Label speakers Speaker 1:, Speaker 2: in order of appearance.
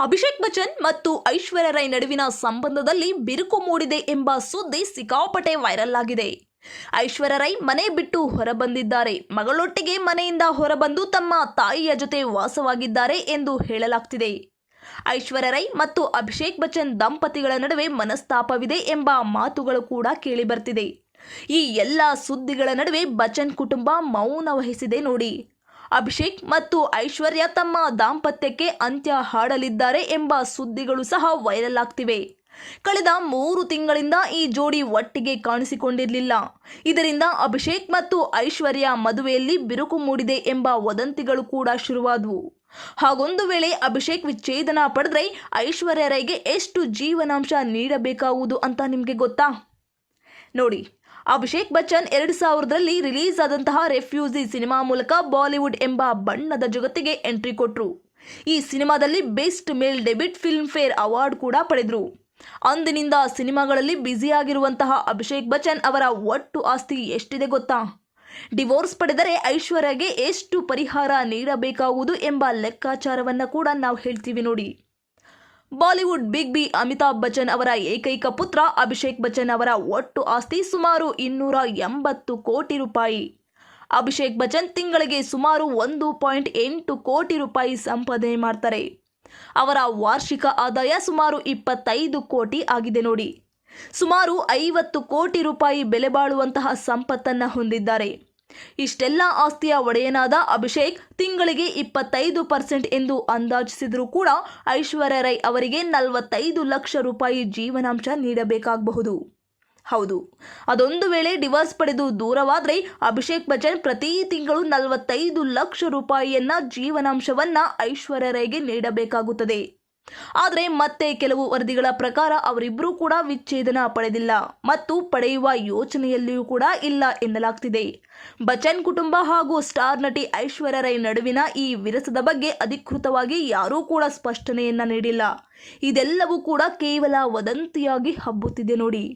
Speaker 1: ಅಭಿಷೇಕ್ ಬಚ್ಚನ್ ಮತ್ತು ಐಶ್ವರ್ಯ ರೈ ನಡುವಿನ ಸಂಬಂಧದಲ್ಲಿ ಬಿರುಕು ಮೂಡಿದೆ ಎಂಬ ಸುದ್ದಿ ಸಿಕ್ಕಾಪಟ್ಟೆ ವೈರಲ್ ಆಗಿದೆ. ಐಶ್ವರ್ಯ ರೈ ಮನೆ ಬಿಟ್ಟು ಹೊರಬಂದಿದ್ದಾರೆ. ಮಗಳೊಟ್ಟಿಗೆ ಮನೆಯಿಂದ ಹೊರಬಂದು ತಮ್ಮ ತಾಯಿಯ ಜೊತೆ ವಾಸವಾಗಿದ್ದಾರೆ ಎಂದು ಹೇಳಲಾಗ್ತಿದೆ. ಐಶ್ವರ್ಯ ರೈ ಮತ್ತು ಅಭಿಷೇಕ್ ಬಚ್ಚನ್ ದಂಪತಿಗಳ ನಡುವೆ ಮನಸ್ತಾಪವಿದೆ ಎಂಬ ಮಾತುಗಳು ಕೂಡ ಕೇಳಿಬರ್ತಿದೆ. ಈ ಎಲ್ಲ ಸುದ್ದಿಗಳ ನಡುವೆ ಬಚ್ಚನ್ ಕುಟುಂಬ ಮೌನ ವಹಿಸಿದೆ ನೋಡಿ. ಅಭಿಷೇಕ್ ಮತ್ತು ಐಶ್ವರ್ಯ ತಮ್ಮ ದಾಂಪತ್ಯಕ್ಕೆ ಅಂತ್ಯ ಹಾಡಲಿದ್ದಾರೆ ಎಂಬ ಸುದ್ದಿಗಳು ಸಹ ವೈರಲ್ ಆಗ್ತಿವೆ. ಕಳೆದ ಮೂರು ತಿಂಗಳಿಂದ ಈ ಜೋಡಿ ಒಟ್ಟಿಗೆ ಕಾಣಿಸಿಕೊಂಡಿರಲಿಲ್ಲ. ಇದರಿಂದ ಅಭಿಷೇಕ್ ಮತ್ತು ಐಶ್ವರ್ಯ ಮದುವೆಯಲ್ಲಿ ಬಿರುಕು ಮೂಡಿದೆ ಎಂಬ ವದಂತಿಗಳು ಕೂಡ ಶುರುವಾದವು. ಹಾಗೊಂದು ವೇಳೆ ಅಭಿಷೇಕ್ ವಿಚ್ಛೇದನ ಪಡೆದ್ರೆ ಐಶ್ವರ್ಯ ರೈಗೆ ಎಷ್ಟು ಜೀವನಾಂಶ ನೀಡಬೇಕಾಗುವುದು ಅಂತ ನಿಮಗೆ ಗೊತ್ತಾ? ನೋಡಿ ಅಭಿಷೇಕ್ ಬಚ್ಚನ್ ಎರಡು ಸಾವಿರದಲ್ಲಿ ರಿಲೀಸ್ ಆದಂತಹ ರೆಫ್ಯೂಸಿ ಸಿನಿಮಾ ಮೂಲಕ ಬಾಲಿವುಡ್ ಎಂಬ ಬಣ್ಣದ ಜಗತ್ತಿಗೆ ಎಂಟ್ರಿ ಕೊಟ್ಟರು ಈ ಸಿನಿಮಾದಲ್ಲಿ best male debut Filmfare award ಕೂಡ ಪಡೆದ್ರು. ಅಂದಿನಿಂದ ಸಿನಿಮಾಗಳಲ್ಲಿ ಬ್ಯುಸಿಯಾಗಿರುವಂತಹ ಅಭಿಷೇಕ್ ಬಚ್ಚನ್ ಅವರ ಒಟ್ಟು ಆಸ್ತಿ ಎಷ್ಟಿದೆ ಗೊತ್ತಾ? ಡಿವೋರ್ಸ್ ಪಡೆದರೆ ಐಶ್ವರ್ಯಗೆ ಎಷ್ಟು ಪರಿಹಾರ ನೀಡಬೇಕಾಗುವುದು ಎಂಬ ಲೆಕ್ಕಾಚಾರವನ್ನು ಕೂಡ ನಾವು ಹೇಳ್ತೀವಿ ನೋಡಿ. Bollywood big B Amitabh Bachchan ಅವರ ಏಕೈಕ ಪುತ್ರ ಅಭಿಷೇಕ್ ಬಚ್ಚನ್ ಅವರ ಒಟ್ಟು ಆಸ್ತಿ ಸುಮಾರು ಇನ್ನೂರ ಎಂಬತ್ತು ಕೋಟಿ ರೂಪಾಯಿ. ಅಭಿಷೇಕ್ ಬಚ್ಚನ್ ತಿಂಗಳಿಗೆ ಸುಮಾರು ಒಂದು ಪಾಯಿಂಟ್ ಎಂಟು ಕೋಟಿ ರೂಪಾಯಿ ಸಂಪಾದನೆ ಮಾಡ್ತಾರೆ. ಅವರ ವಾರ್ಷಿಕ ಆದಾಯ ಸುಮಾರು ಇಪ್ಪತ್ತೈದು ಕೋಟಿ ಆಗಿದೆ ನೋಡಿ. ಸುಮಾರು ಐವತ್ತು ಕೋಟಿ ರೂಪಾಯಿ ಬೆಲೆ ಬಾಳುವಂತಹ ಸಂಪತ್ತನ್ನು ಹೊಂದಿದ್ದಾರೆ. ಇಷ್ಟೆಲ್ಲ ಆಸ್ತಿಯ ಒಡೆಯನಾದ ಅಭಿಷೇಕ್ ತಿಂಗಳಿಗೆ ಇಪ್ಪತ್ತೈದು ಪರ್ಸೆಂಟ್ ಎಂದು ಅಂದಾಜಿಸಿದರೂ ಕೂಡ ಐಶ್ವರ್ಯ ರೈ ಅವರಿಗೆ ನಲವತ್ತೈದು ಲಕ್ಷ ರೂಪಾಯಿ ಜೀವನಾಂಶ ನೀಡಬೇಕಾಗಬಹುದು. ಹೌದು, ಅದೊಂದು ವೇಳೆ ಡಿವೋರ್ಸ್ ಪಡೆದು ದೂರವಾದರೆ ಅಭಿಷೇಕ್ ಬಚ್ಚನ್ ಪ್ರತಿ ತಿಂಗಳು ನಲವತ್ತೈದು ಲಕ್ಷ ರೂಪಾಯಿಯನ್ನ ಜೀವನಾಂಶವನ್ನ ಐಶ್ವರ್ಯ ರೈಗೆ ನೀಡಬೇಕಾಗುತ್ತದೆ. ಆದರೆ ಮತ್ತೆ ಕೆಲವು ವರದಿಗಳ ಪ್ರಕಾರ ಅವರಿಬ್ಬರೂ ಕೂಡ ವಿಚ್ಛೇದನ ಪಡೆದಿಲ್ಲ ಮತ್ತು ಪಡೆಯುವ ಯೋಚನೆಯಲ್ಲಿಯೂ ಕೂಡ ಇಲ್ಲ ಎನ್ನಲಾಗ್ತಿದೆ. ಬಚ್ಚನ್ ಕುಟುಂಬ ಹಾಗೂ ಸ್ಟಾರ್ ನಟಿ ಐಶ್ವರ್ಯ ರೈ ನಡುವಿನ ಈ ವಿರಸದ ಬಗ್ಗೆ ಅಧಿಕೃತವಾಗಿ ಯಾರೂ ಕೂಡ ಸ್ಪಷ್ಟನೆಯನ್ನ ನೀಡಿಲ್ಲ. ಇದೆಲ್ಲವೂ ಕೂಡ ಕೇವಲ ವದಂತಿಯಾಗಿ ಹಬ್ಬುತ್ತಿದೆ ನೋಡಿ.